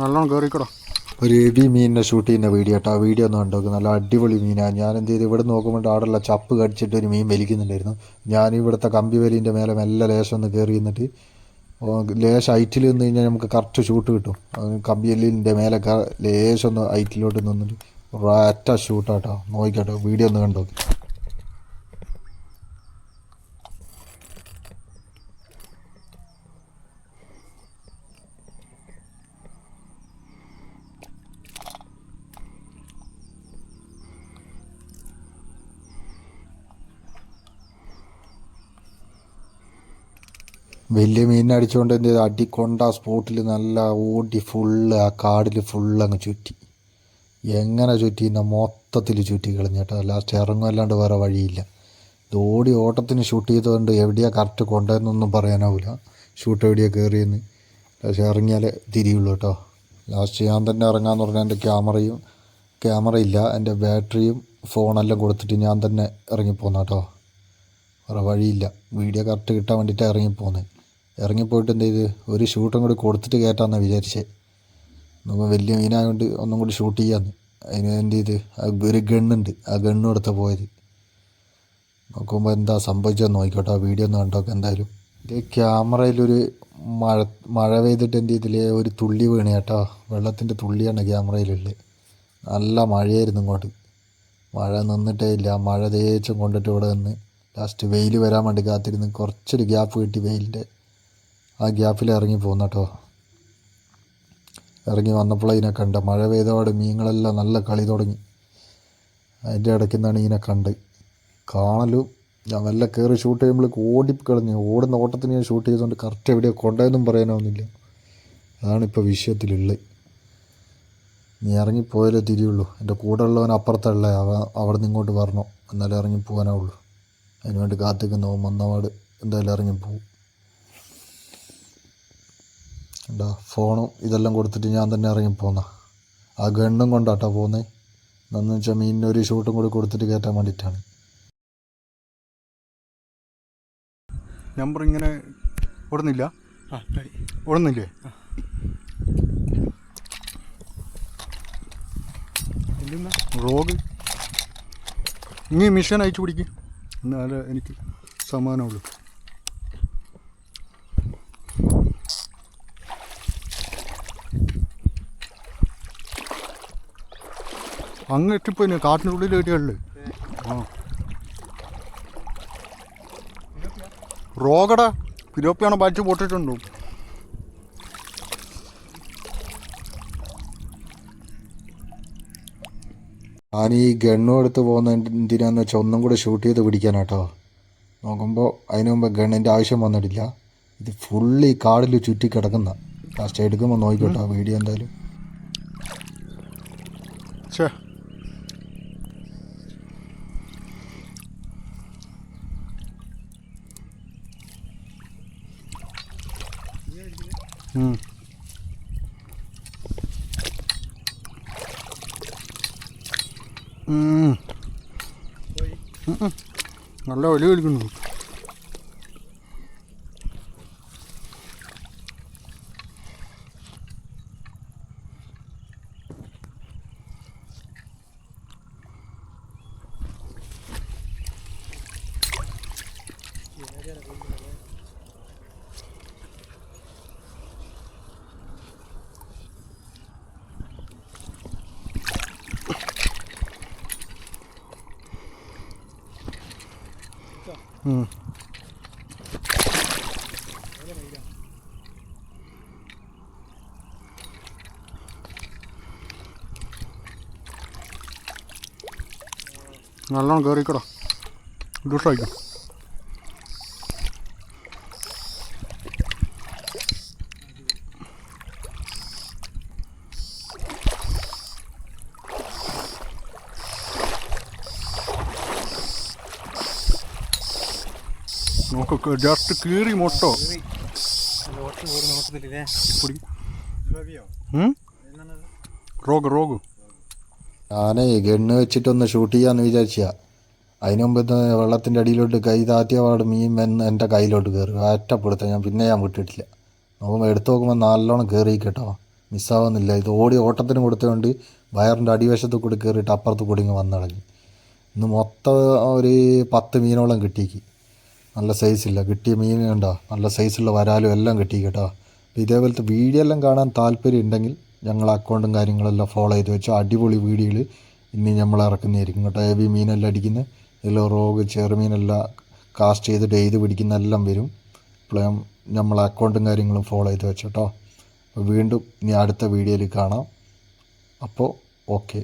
നല്ലോണം കയറിക്കടോ ഒരു എബി മീനിനെ ഷൂട്ട് ചെയ്യുന്ന വീഡിയോ കേട്ടോ. ആ വീഡിയോ ഒന്ന് കണ്ടോക്ക്. നല്ല അടിപൊളി മീനാണ് ഞാൻ എന്ത് ചെയ്തു? ഇവിടെ നോക്കുമ്പോൾ ആടുള്ള ചപ്പ് കടിച്ചിട്ട് ഒരു മീൻ വലിക്കുന്നുണ്ടായിരുന്നു. ഞാൻ ഇവിടുത്തെ കമ്പി വലിന്റെ മേലെ മെല്ലെ ലേശം ഒന്ന് കയറി നിന്നിട്ട് ലേശം ഹൈറ്റിൽ നിന്ന് കഴിഞ്ഞാൽ നമുക്ക് കറക്റ്റ് ഷൂട്ട് കിട്ടും. കമ്പി വലിന്റെ മേലെ ലേശം ഒന്ന് ഹൈറ്റിലോട്ട് നിന്നിട്ട് ഒരൊറ്റ ഷൂട്ടാട്ടോ നോക്കിക്കോട്ടോ. വീഡിയോ ഒന്ന് കണ്ടോക്ക്. വലിയ മീൻ അടിച്ചുകൊണ്ട് എന്ത് ചെയ്തു? അടിക്കൊണ്ട സ്പോട്ടിൽ നല്ല ഓടി ഫുള്ള് ആ കാടിൽ ഫുള്ള് അങ്ങ് ചുറ്റി. എങ്ങനെ ചുറ്റി എന്നാൽ മൊത്തത്തിൽ ചുറ്റി കളഞ്ഞിട്ടോ ലാസ്റ്റ് ഇറങ്ങും അല്ലാണ്ട് വേറെ വഴിയില്ല. ഇത് ഓടി ഓട്ടത്തിന് ഷൂട്ട് ചെയ്തുകൊണ്ട് എവിടെയാണ് കറക്റ്റ് കൊണ്ടുവന്നൊന്നും പറയാനാവില്ല ഷൂട്ട് എവിടെയാണ് കയറിയെന്ന് പക്ഷേ ഇറങ്ങിയാലേ തിരിയുള്ളൂ കേട്ടോ. ലാസ്റ്റ് ഞാൻ തന്നെ ഇറങ്ങാന്ന് പറഞ്ഞാൽ എന്റെ ക്യാമറയും ക്യാമറ ഇല്ല. എന്റെ ബാറ്ററിയും ഫോണെല്ലാം കൊടുത്തിട്ട് ഞാൻ തന്നെ ഇറങ്ങിപ്പോന്നാട്ടോ വേറെ വഴിയില്ല. വീഡിയോ കറക്റ്റ് കിട്ടാൻ വേണ്ടിയിട്ട് ഇറങ്ങിപ്പോന്നത് ഇറങ്ങിപ്പോയിട്ട് എന്ത് ചെയ്ത്? ഒരു ഷൂട്ടും കൂടി കൊടുത്തിട്ട് കയറ്റാമെന്നാണ് വിചാരിച്ചത് നമ്മൾ വലിയ മീനായതുകൊണ്ട് ഒന്നും കൂടി ഷൂട്ട് ചെയ്യാമെന്ന് അതിന് എന്ത് ചെയ്ത്? ഒരു ഗണ്ണുണ്ട്. ആ ഗണ്ണും എടുത്ത പോയത്. നോക്കുമ്പോൾ എന്താ സംഭവിച്ചതെന്ന് നോക്കിക്കോട്ടോ. വീഡിയോ ഒന്ന് കണ്ടോക്കെ എന്തായാലും. ഇത് ക്യാമറയിലൊരു മഴ മഴ പെയ്തിട്ട് എന്ത് ചെയ്തില്ലേ? ഒരു തുള്ളി വീണ് കേട്ടോ. വെള്ളത്തിന്റെ തുള്ളിയാണ് ക്യാമറയിലുള്ളത് നല്ല മഴയായിരുന്നു ഇങ്ങോട്ട്. മഴ നിന്നിട്ടേ ഇല്ല. മഴ തേച്ചും കൊണ്ടിട്ട് ഇവിടെ നിന്ന്. ലാസ്റ്റ് വെയിൽ വരാൻ വേണ്ടി കാത്തിരുന്ന് കുറച്ചൊരു ഗ്യാപ്പ് കിട്ടി വെയിലിന്റെ ആ ഗ്യാപ്പിൽ ഇറങ്ങി പോകുന്ന കേട്ടോ. ഇറങ്ങി വന്നപ്പോൾ ഇതിനെ കണ്ട മഴ പെയ്തപാട് മീനുകളെല്ലാം നല്ല കളി തുടങ്ങി. അതിന്റെ ഇടയ്ക്ക് നിന്നാണ് ഇതിനെ കണ്ട്. കാണലും ഞാൻ നല്ല കയറി ഷൂട്ട് ചെയ്യുമ്പോൾ കളഞ്ഞു ഓടുന്ന ഓട്ടത്തിന് ഞാൻ ഷൂട്ട് ചെയ്തുകൊണ്ട് കറക്റ്റ് എവിടെയോ കൊണ്ടതെന്നും പറയാനാവുന്നില്ല അതാണ് ഇപ്പോൾ വിഷയത്തിലുള്ളത്. നീ ഇറങ്ങിപ്പോയാലേ തിരിയുള്ളൂ. എന്റെ കൂടെ ഉള്ളവൻ അപ്പുറത്തല്ലേ അവ അവിടെ നിന്ന് ഇങ്ങോട്ട് വരണോ? എന്നാലേ ഇറങ്ങി അതിനുവേണ്ടി അതിന് വേണ്ടി മന്നവാട് വന്നപാട് എന്തായാലും ഇറങ്ങിപ്പോവും. എന്താ ഫോണും ഇതെല്ലാം കൊടുത്തിട്ട് ഞാൻ തന്നെ ഇറങ്ങിപ്പോന്ന ആ ഗണ്ണും കൊണ്ടാട്ടോ പോകുന്നത് എന്നു വെച്ചാൽ മീനിന്റെ ഒരു ഷൂട്ടും കൂടി കൊടുത്തിട്ട് കയറ്റാൻ വേണ്ടിയിട്ടാണ് നമ്പർ ഇങ്ങനെ ഓടുന്നില്ല. ഓടുന്നില്ലേ റോഗ്? ഇനി മിഷൻ അയച്ചു പിടിക്കും. എന്നാലേ എനിക്ക് സമാധാനമുള്ളൂ അങ്ങ് എത്തിപ്പോയിന് കാട്ടിനുള്ളിൽ കയറ്റിയല്ലേ ആ. റോഗട പിലോപ്പിയാണോ വലിച്ചു പൊട്ടിട്ടുണ്ടോ? ഞാൻ ഈ ഗണ്ണും എടുത്ത് പോകുന്ന എന്തിനാന്ന് വെച്ചാൽ ഒന്നും കൂടെ ഷൂട്ട് ചെയ്ത് പിടിക്കാനാട്ടോ. നോക്കുമ്പോൾ അതിനു മുമ്പ് ഗണ്ണിന്റെ ആവശ്യം വന്നിട്ടില്ല. ഇത് ഫുള്ളി കാടിൽ ചുറ്റി കിടക്കുന്ന. ലാസ്റ്റ് എടുക്കുമ്പോൾ നോക്കിക്കോട്ടോ വീഡിയോ എന്തായാലും. ഛേ. നല്ല വലിയ കളിക്കുന്നു ഉം. നല്ലോണം കയറിക്കടോ ദുഷായിക്കോ നോക്ക് ജസ്റ്റ് കീറി മുട്ടോ? Rogue rogue. ഞാനേ ഗണ്ണ് വെച്ചിട്ടൊന്ന് ഷൂട്ട് ചെയ്യാന്ന് വിചാരിച്ച. അതിനു മുമ്പ് ഇത് വെള്ളത്തിന്റെ അടിയിലോട്ട് കൈ താത്തിയ പാട് മീൻ വന്ന് എന്റെ കയ്യിലോട്ട് കയറി അറ്റപ്പെടുത്ത ഞാൻ പിന്നെ ഞാൻ വിട്ടിട്ടില്ല. നോക്കുമ്പോൾ എടുത്തു നോക്കുമ്പോൾ നല്ലോണം കയറി കേട്ടോ മിസ്സാവുന്നില്ല. ഇത് ഓടി ഓട്ടത്തിന് കൊടുത്തുകൊണ്ട് വയറിന്റെ അടിവശത്ത് കൂടി കയറിയിട്ട് അപ്പുറത്ത് കൂടി ഇങ്ങ് വന്നടങ്ങി ഇന്ന് മൊത്തം ഒരു പത്ത് മീനോളം കിട്ടിക്ക് നല്ല സൈസില്ല കിട്ടിയ മീൻ ഉണ്ടോ നല്ല സൈസുള്ള വരാലും എല്ലാം കിട്ടി കേട്ടോ. ഇതേപോലത്തെ വീഡിയോ എല്ലാം കാണാൻ താല്പര്യം ഉണ്ടെങ്കിൽ ഞങ്ങൾ അക്കൗണ്ടും കാര്യങ്ങളെല്ലാം ഫോളോ ചെയ്ത് വെച്ചു അടിപൊളി വീഡിയോകൾ ഇനി നമ്മൾ ഇറക്കുന്നതായിരിക്കും കേട്ടോ. ഏവി മീനെല്ലാം അടിക്കുന്നത് ഇതിൽ റോഗ് ചെറുമീനെല്ലാം കാസ്റ്റ് ചെയ്തിട്ട് എഴുതി പിടിക്കുന്ന എല്ലാം വരും. ഇപ്പോഴും നമ്മൾ അക്കൗണ്ടും കാര്യങ്ങളും ഫോളോ ചെയ്ത് വെച്ചോട്ടോ വീണ്ടും ഇനി അടുത്ത വീഡിയോയിൽ കാണാം. അപ്പോൾ ഓക്കെ